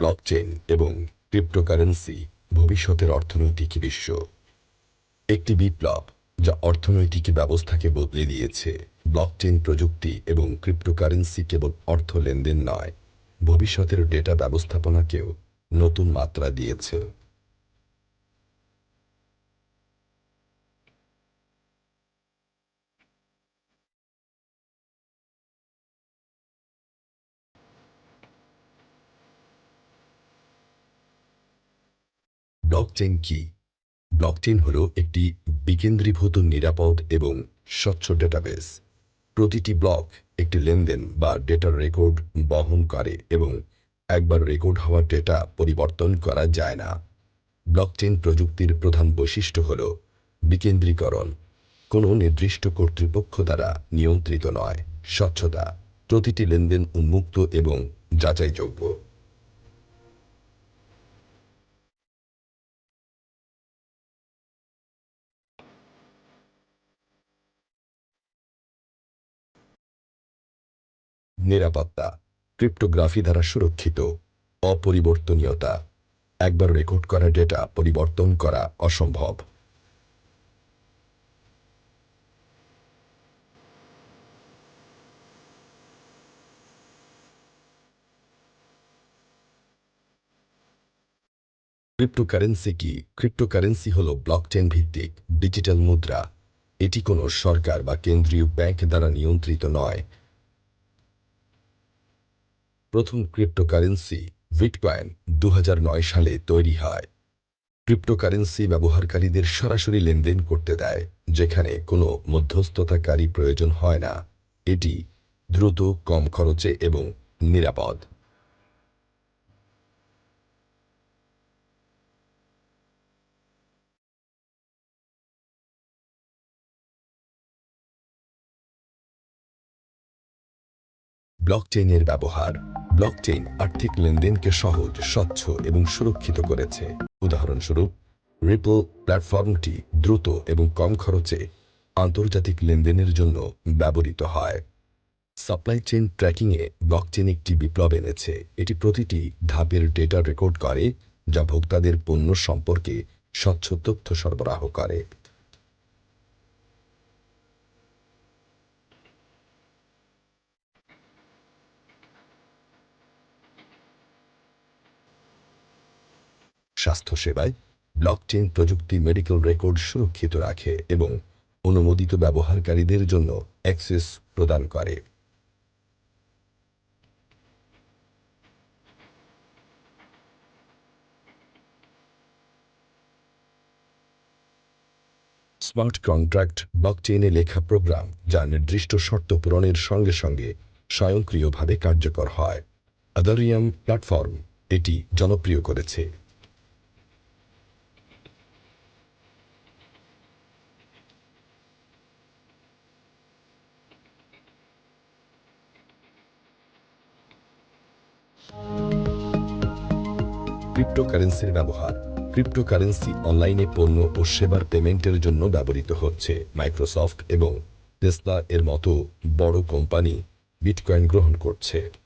Blockchain এবং cryptocurrency ভবিষ্যতের অর্থনৈতিক বিশ্ব। একটি বিপ্লব যা অর্থনৈতিক ব্যবস্থাকে বদলে দিয়েছে। ব্লকচেন প্রযুক্তি এবং ক্রিপ্টোকারেন্সি কেবল অর্থ লেনদেন নয়, ভবিষ্যতের ডেটা ব্যবস্থাপনাকেও নতুন মাত্রা দিয়েছে। ব্লকচেন কি? ব্লকচেন হল একটি বিকেন্দ্রীভূত, নিরাপদ এবং স্বচ্ছ ডেটাবেস প্রতিটি ব্লক একটি লেনদেন বা ডেটার রেকর্ড বহন করে এবং একবার রেকর্ড হওয়া ডেটা পরিবর্তন করা যায় না। ব্লকচেন প্রযুক্তির প্রধান বৈশিষ্ট্য হল বিকেন্দ্রীকরণ। কোনো নির্দিষ্ট কর্তৃপক্ষ দ্বারা নিয়ন্ত্রিত নয়, স্বচ্ছতা। প্রতিটি লেনদেন উন্মুক্ত এবং যাচাইযোগ্য। নিরাপত্তা, ক্রিপ্টোগ্রাফি দ্বারা সুরক্ষিত, অপরিবর্তনীয়তা। একবার রেকর্ড করা ডেটা পরিবর্তন করা অসম্ভব। ক্রিপ্টোকারেন্সি কি? ক্রিপ্টোকারেন্সি হল ব্লকচেন ভিত্তিক ডিজিটাল মুদ্রা। এটি কোনো সরকার বা কেন্দ্রীয় ব্যাংক দ্বারা নিয়ন্ত্রিত নয়। প্রথম ক্রিপ্টোকারেন্সি বিটকয়েন দু হাজার নয় সালে তৈরি হয়। ক্রিপ্টোকারেন্সি ব্যবহারকারীদের সরাসরি লেনদেন করতে দেয়, যেখানে কোনো মধ্যস্থতাকারী প্রয়োজন হয় না। এটি দ্রুত, কম খরচে এবং নিরাপদ। ব্লকচেইনের ব্যবহার ব্লকচেইন আর্থিক লেনদেনকে সহজ, স্বচ্ছ এবং সুরক্ষিত করেছে। উদাহরণস্বরূপ রিপল প্ল্যাটফর্মটি দ্রুত এবং কম খরচে আন্তর্জাতিক লেনদেনের জন্য ব্যবহৃত হয়। সাপ্লাই চেইন ট্র্যাকিংয়ে ব্লকচেন একটি বিপ্লব এনেছে। এটি প্রতিটি ধাপের ডেটা রেকর্ড করে, যা ভোক্তাদের পণ্য সম্পর্কে স্বচ্ছ তথ্য সরবরাহ করে। স্বাস্থ্যসেবায় ব্লকচেন প্রযুক্তি মেডিকেল রেকর্ড সুরক্ষিত রাখে এবং অনুমোদিত ব্যবহারকারীদের জন্য অ্যাক্সেস প্রদান করে। স্মার্ট কন্ট্রাক্ট ব্লকচেইনে লেখা প্রোগ্রাম যা নির্দিষ্ট শর্ত পূরণের সঙ্গে সঙ্গে স্বয়ংক্রিয়ভাবে কার্যকর হয়। আদারিয়াম প্ল্যাটফর্ম এটি জনপ্রিয় করেছে। ক্রিপ্টোকারেন্সির ব্যবহার। ক্রিপ্টোকারেন্সি অনলাইনে পণ্য ও সেবার পেমেন্টের জন্য ব্যবহৃত হচ্ছে মাইক্রোসফট এবং টেসলা এর মতো বড় কোম্পানি বিটকয়েন গ্রহণ করছে।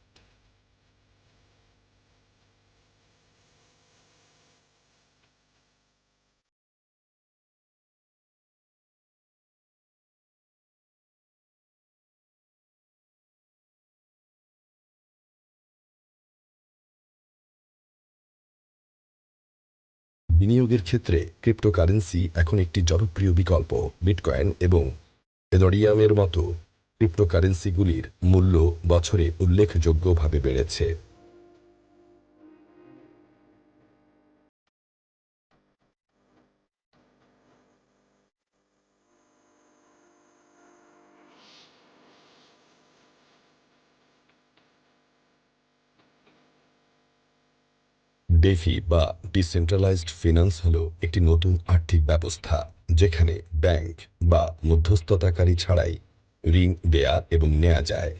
বিনিয়োগের ক্ষেত্রে ক্রিপ্টোকারেন্সি এখন একটি জনপ্রিয় বিকল্প, বিটকয়েন এবং এদরিয়ামের মতো ক্রিপ্টোকারেন্সিগুলির মূল্য বছরে উল্লেখযোগ্যভাবে বেড়েছে। ডেফি বা ডিসেন্ট্রালাইজড ফিনান্স হল একটি নতুন আর্থিক ব্যবস্থা, যেখানে ব্যাংক বা মধ্যস্থতাকারী ছাড়াই ঋণ দেয়া এবং নেওয়া যায়।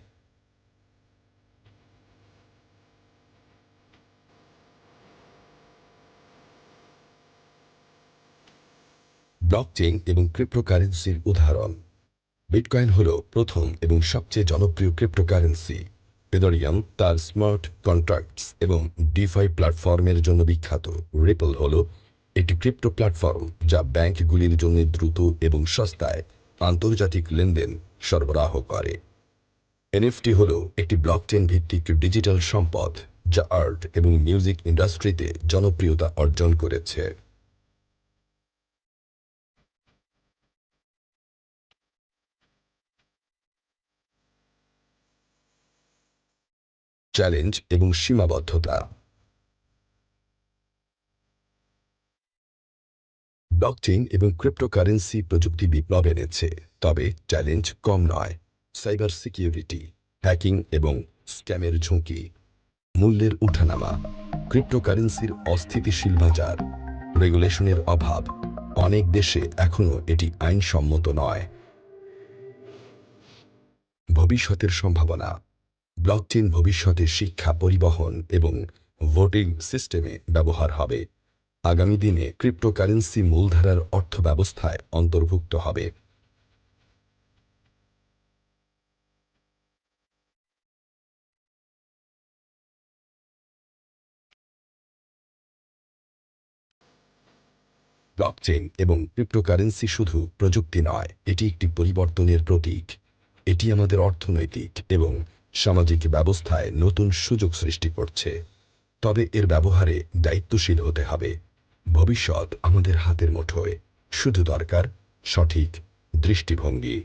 ব্লকচেইন এবং ক্রিপ্টোকারেন্সির উদাহরণ। বিটকয়েন হল প্রথম এবং সবচেয়ে জনপ্রিয় ক্রিপ্টোকারেন্সি এদরিয়াম তার স্মার্ট কন্ট্রাক্টস এবং ডিফাই প্ল্যাটফর্মের জন্য বিখ্যাত। রিপল হল একটি ক্রিপ্টো প্ল্যাটফর্ম যা ব্যাংকগুলির জন্য দ্রুত এবং সস্তায় আন্তর্জাতিক লেনদেন সরবরাহ করে। এনএফটি হল একটি ব্লকচেন ভিত্তিক ডিজিটাল সম্পদ যা আর্ট এবং মিউজিক ইন্ডাস্ট্রিতে জনপ্রিয়তা অর্জন করেছে। চ্যালেঞ্জ এবং সীমাবদ্ধতা। ব্লকচেইন এবং ক্রিপ্টোকারেন্সি প্রযুক্তি বিপ্লব এনেছে, তবে চ্যালেঞ্জ কম নয়। সাইবার সিকিউরিটি হ্যাকিং এবং স্ক্যামের ঝুঁকি, মূল্যের উঠানামা ক্রিপ্টোকারেন্সির অস্থিতিশীল বাজার রেগুলেশনের অভাব। অনেক দেশে এখনও এটি আইনসম্মত নয়। ভবিষ্যতের সম্ভাবনা। ব্লকচেন ভবিষ্যতে শিক্ষা পরিবহন এবং ভোটিং সিস্টেমে ব্যবহার হবে। আগামী দিনে ক্রিপ্টোকারেন্সি মূলধারার অর্থ ব্যবস্থায় অন্তর্ভুক্ত হবে। ব্লকচেন এবং ক্রিপ্টোকারেন্সি শুধু প্রযুক্তি নয়, এটি একটি পরিবর্তনের প্রতীক। এটি আমাদের অর্থনৈতিক এবং সামাজিক ব্যবস্থায় নতুন সুযোগ সৃষ্টি করছে। তবে এর ব্যবহারে দায়িত্বশীল হতে হবে। ভবিষ্যৎ আমাদের হাতের মুঠোয়। শুধু দরকার সঠিক দৃষ্টিভঙ্গি।